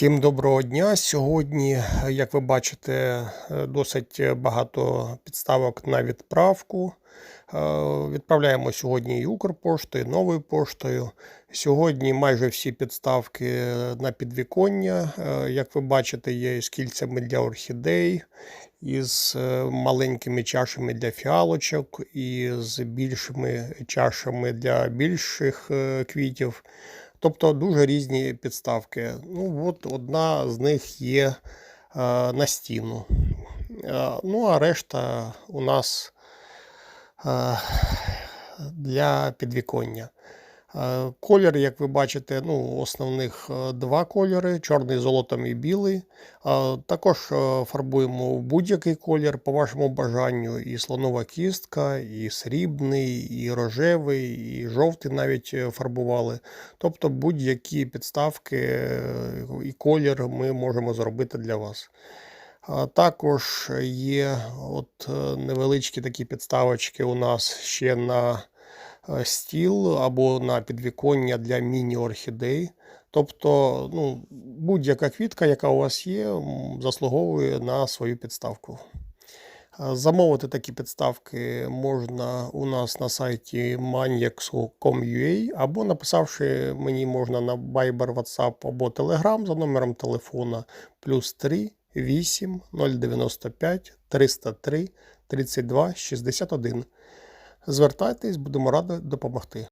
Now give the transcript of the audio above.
Всім доброго дня. Сьогодні, як ви бачите, е, досить багато підставок на відправку. Е, Відправляємо сьогодні і Укрпоштою, і новою поштою. Сьогодні майже всі підставки на підвіконня. Е, Як ви бачите, є із кільцями для орхідей, із маленькими чашами для фіалочок, і з більшими чашами для більших квітів. Тобто дуже різні підставки. Ну, от одна з них є е, на стіну. Е, ну, а решта у нас е, для підвіконня. Е, Колір, як ви бачите, ну, основних е, два кольори: чорний золотом і білий. Е, Також фарбуємо будь-який колір по вашому бажанню. І слонова кістка, і срібний, і рожевий, і жовтий навіть фарбували. Тобто будь-які підставки і колір ми можемо зробити для вас. Також є от невеличкі такі підставочки у нас ще на стіл або на підвіконня для міні-орхідей. Тобто, ну, будь-яка квітка, яка у вас є, заслуговує на свою підставку. Замовити такі підставки можна у нас на сайті maniax.com.ua або написавши мені можна на Viber, WhatsApp або Telegram за номером телефона плюс 3 8 095 303 32 61. Звертайтесь, будемо раді допомогти.